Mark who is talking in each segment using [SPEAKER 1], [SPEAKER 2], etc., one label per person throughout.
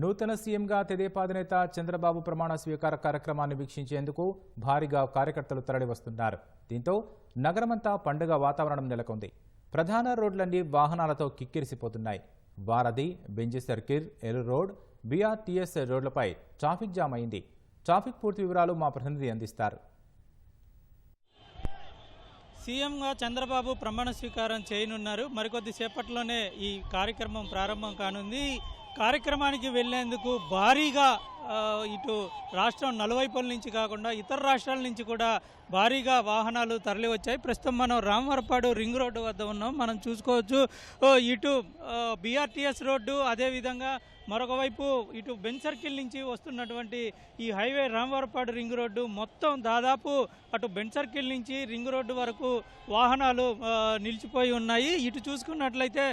[SPEAKER 1] నూతన సీఎంగా తెదేపా చంద్రబాబు ప్రమాణ స్వీకార కార్యక్రమాన్ని వీక్షించేందుకు భారీగా కార్యకర్తలు తరలివస్తున్నారు దీంతో నగరమంతా పండుగ వాతావరణం నెలకొంది. ప్రధాన రోడ్లన్నీ వాహనాలతో కిక్కిరిసిపోతున్నాయి. వారధి Benz circle L road BRTS రోడ్లపై ట్రాఫిక్ జామ్ అయింది. ట్రాఫిక్ పూర్తి వివరాలు మా ప్రతినిధి అందిస్తారు.
[SPEAKER 2] సీఎంగా చంద్రబాబు ప్రమాణ స్వీకారం చేయనున్నారు. మరికొద్ది సేపట్లోనే ఈ కార్యక్రమం ప్రారంభం కానుంది. కార్యక్రమానికి వెళ్ళేందుకు భారీగా ఇటు రాష్ట్రం నలువైపుల నుంచి కాకుండా ఇతర రాష్ట్రాల నుంచి కూడా భారీగా వాహనాలు తరలి వచ్చాయి ప్రస్తుతం మనం రామవరపాడు రింగ్ రోడ్డు వద్ద ఉన్నాం. మనం చూసుకోవచ్చు. ఇటు బీఆర్టీఎస్ రోడ్డు అదేవిధంగా మరొక వైపు ఇటు బెన్ సర్కిల్ నుంచి వస్తున్నటువంటి ఈ హైవే రామవరపాడు రింగ్ రోడ్డు మొత్తం దాదాపు అటు బెన్ సర్కిల్ నుంచి రింగ్ రోడ్డు వరకు వాహనాలు నిలిచిపోయి ఉన్నాయి. ఇటు చూసుకున్నట్లయితే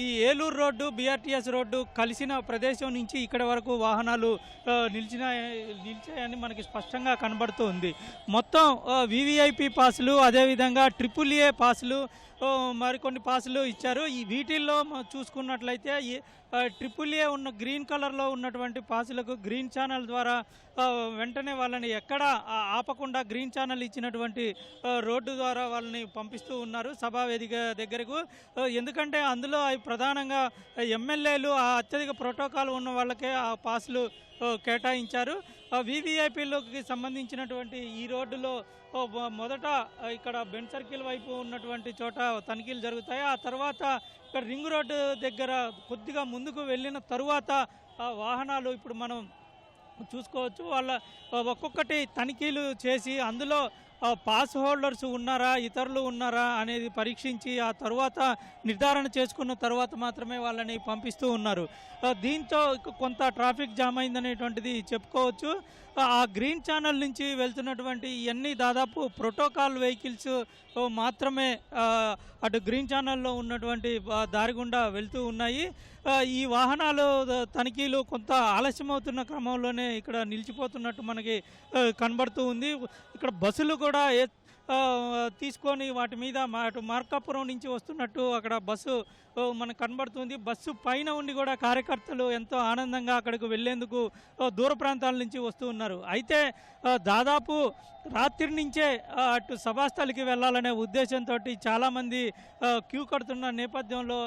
[SPEAKER 2] ఈ ఏలూరు రోడ్డు బీఆర్టీఎస్ రోడ్డు కలిసిన ప్రదేశం నుంచి ఇక్కడ వరకు వాహనాలు నిలిచిన నిలిచాయని మనకి స్పష్టంగా కనబడుతుంది. మొత్తం వివిఐపి పాసులు అదేవిధంగా ట్రిపుల్ ఏ పాసులు మరికొన్ని పాసులు ఇచ్చారు. ఈ వీటిల్లో చూసుకున్నట్లయితే ఈ ట్రిపుల్ ఏ ఉన్న గ్రీన్ కలర్లో ఉన్నటువంటి పాసులకు గ్రీన్ ఛానల్ ద్వారా వెంటనే వాళ్ళని ఎక్కడ ఆపకుండా గ్రీన్ ఛానల్ ఇచ్చినటువంటి రోడ్డు ద్వారా వాళ్ళని పంపిస్తూ ఉన్నారు సభా వేదిక దగ్గరకు. ఎందుకంటే అందులో అవి ప్రధానంగా ఎమ్మెల్యేలు ఆ అత్యధిక ప్రోటోకాల్ ఉన్న వాళ్ళకే ఆ పాసులు కేటాయించారు. వివిఐపీలోకి సంబంధించినటువంటి ఈ రోడ్డులో మొదట ఇక్కడ బెండ్ సర్కిల్ వైపు ఉన్నటువంటి చోట తనిఖీలు జరుగుతాయి. ఆ తర్వాత ఇక్కడ రింగ్ రోడ్డు దగ్గర కొద్దిగా ముందుకు వెళ్ళిన తరువాత వాహనాలు ఇప్పుడు మనం చూసుకోవచ్చు. వాళ్ళ ఒక్కొక్కటి తనిఖీలు చేసి అందులో పాస్ హోల్డర్స్ ఉన్నారా ఇతరులు ఉన్నారా అనేది పరీక్షించి ఆ తర్వాత నిర్ధారణ చేసుకున్న తర్వాత మాత్రమే వాళ్ళని పంపిస్తూ ఉన్నారు. దీంతో కొంత ట్రాఫిక్ జామ్ అయిందనేటువంటిది చెప్పుకోవచ్చు. ఆ, గ్రీన్ ఛానల్ నుంచి వెళ్తున్నటువంటి ఇవన్నీ దాదాపు ప్రోటోకాల్ వెహికల్స్ మాత్రమే అటు గ్రీన్ ఛానల్లో ఉన్నటువంటి దారి గుండా వెళ్తూ ఉన్నాయి. ఈ వాహనాలు తనిఖీలు కొంత ఆలస్యమవుతున్న క్రమంలోనే ఇక్కడ నిలిచిపోతున్నట్టు మనకి కనబడుతూ ఉంది. ఇక్కడ బస్సులు కూడా తీసుకొని వాటి మీద మా అటు మార్కాపురం నుంచి వస్తున్నట్టు అక్కడ బస్సు మనకు కనబడుతుంది. బస్సు పైన ఉండి కూడా కార్యకర్తలు ఎంతో ఆనందంగా అక్కడికి వెళ్ళేందుకు దూర ప్రాంతాల నుంచి వస్తూ ఉన్నారు. అయితే దాదాపు రాత్రి నుంచే అటు సభాస్థలికి వెళ్ళాలనే ఉద్దేశంతో చాలామంది క్యూ కడుతున్న నేపథ్యంలో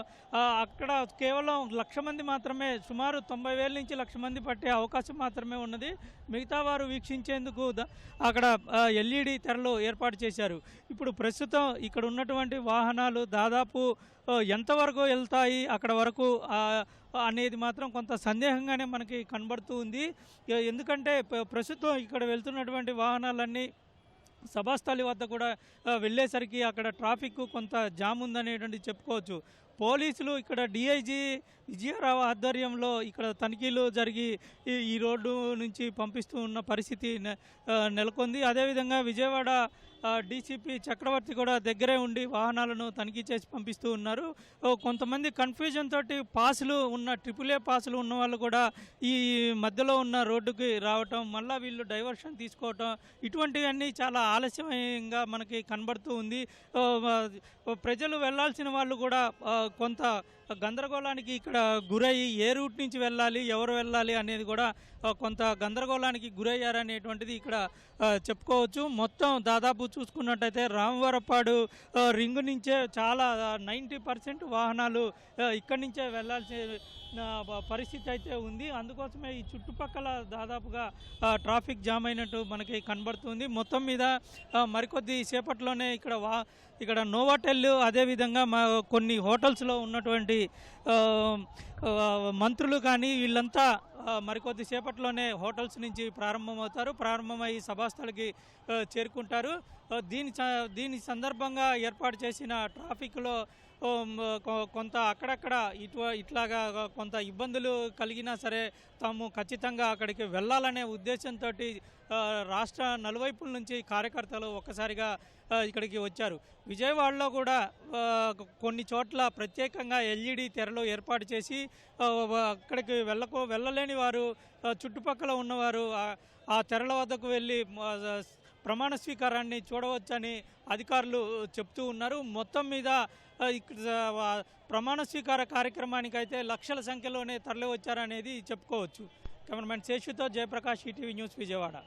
[SPEAKER 2] అక్కడ కేవలం లక్ష మంది మాత్రమే సుమారు తొంభై వేల నుంచి లక్ష మంది పట్టే అవకాశం మాత్రమే ఉన్నది. మిగతా వారు వీక్షించేందుకు అక్కడ ఎల్ఈడి తెరలు ఏర్పాటు చేశారు. ఇప్పుడు ప్రస్తుతం ఇక్కడ ఉన్నటువంటి వాహనాలు దాదాపు ఎంతవరకు వెళ్తాయి అక్కడ వరకు అనేది మాత్రం కొంత సందేహంగానే మనకి కనబడుతూ ఉంది. ఎందుకంటే ప్రస్తుతం ఇక్కడ వెళ్తున్నటువంటి వాహనాలన్నీ సభాస్థలి వద్ద కూడా వెళ్ళేసరికి అక్కడ ట్రాఫిక్ కొంత జామ్ ఉందనేటువంటి చెప్పుకోవచ్చు. పోలీసులు ఇక్కడ డిఐజీ విజయరావు ఆధ్వర్యంలో ఇక్కడ తనిఖీలు జరిగి ఈ ఈ రోడ్డు నుంచి పంపిస్తూ ఉన్న పరిస్థితి నెలకొంది. అదేవిధంగా విజయవాడ డీసీపీ చక్రవర్తి కూడా దగ్గరే ఉండి వాహనాలను తనిఖీ చేసి పంపిస్తూ ఉన్నారు. కొంతమంది కన్ఫ్యూజన్ తోటి పాసులు ఉన్న ట్రిపుల్ ఏ పాసులు ఉన్న వాళ్ళు కూడా ఈ మధ్యలో ఉన్న రోడ్డుకి రావటం మళ్ళీ వీళ్ళు డైవర్షన్ తీసుకోవటం ఇటువంటివన్నీ చాలా ఆలస్యంగా మనకి కనబడుతూ ఉంది. ప్రజలు వెళ్ళాల్సిన వాళ్ళు కూడా కొంత గందరగోళానికి ఇక్కడ గురయ్యి ఏ రూట్ నుంచి వెళ్ళాలి ఎవరు వెళ్ళాలి అనేది కూడా కొంత గందరగోళానికి గురయ్యారనేటువంటిది ఇక్కడ చెప్పుకోవచ్చు. మొత్తం దాదాపు చూసుకున్నట్టయితే రామవరపాడు రింగ్ రింగు నుంచే చాలా నైంటీ పర్సెంట్ వాహనాలు ఇక్కడి నుంచే వెళ్ళాల్సి పరిస్థితి అయితే ఉంది. అందుకోసమే ఈ చుట్టుపక్కల దాదాపుగా ట్రాఫిక్ జామ్ అయినట్టు మనకి కనబడుతుంది. మొత్తం మీద మరికొద్ది సేపట్లోనే ఇక్కడ వా ఇక్కడ నోవాటెల్ అదేవిధంగా మా కొన్ని హోటల్స్లో ఉన్నటువంటి మంత్రులు కానీ వీళ్ళంతా మరికొద్ది సేపట్లోనే హోటల్స్ నుంచి ప్రారంభమవుతారు. ప్రారంభమై సభాస్థలకి చేరుకుంటారు. దీని స- దీని సందర్భంగా ఏర్పాటు చేసిన ట్రాఫిక్లో కొంత అక్కడక్కడ ఇటు ఇట్లాగా కొంత ఇబ్బందులు కలిగినా సరే తాము ఖచ్చితంగా అక్కడికి వెళ్ళాలనే ఉద్దేశంతో రాష్ట్ర నలువైపుల నుంచి కార్యకర్తలు ఒక్కసారిగా ఇక్కడికి వచ్చారు. విజయవాడలో కూడా కొన్ని చోట్ల ప్రత్యేకంగా ఎల్ఈడి తెరలు ఏర్పాటు చేసి అక్కడికి వెళ్ళకు వెళ్ళలేని వారు చుట్టుపక్కల ఉన్నవారు ఆ- తెరల వద్దకు వెళ్ళి ప్రమాణ స్వీకారాన్ని చూడవచ్చని అధికారులు చెప్తూ ఉన్నారు. మొత్తం మీద ఇక్కడ ప్రమాణ స్వీకార కార్యక్రమానికి అయితే లక్షల సంఖ్యలోనే తరలివచ్చారనేది చెప్పుకోవచ్చు. కెమెరామెన్ శేషుతో జయప్రకాష్ ఈటీవీ న్యూస్ విజయవాడ.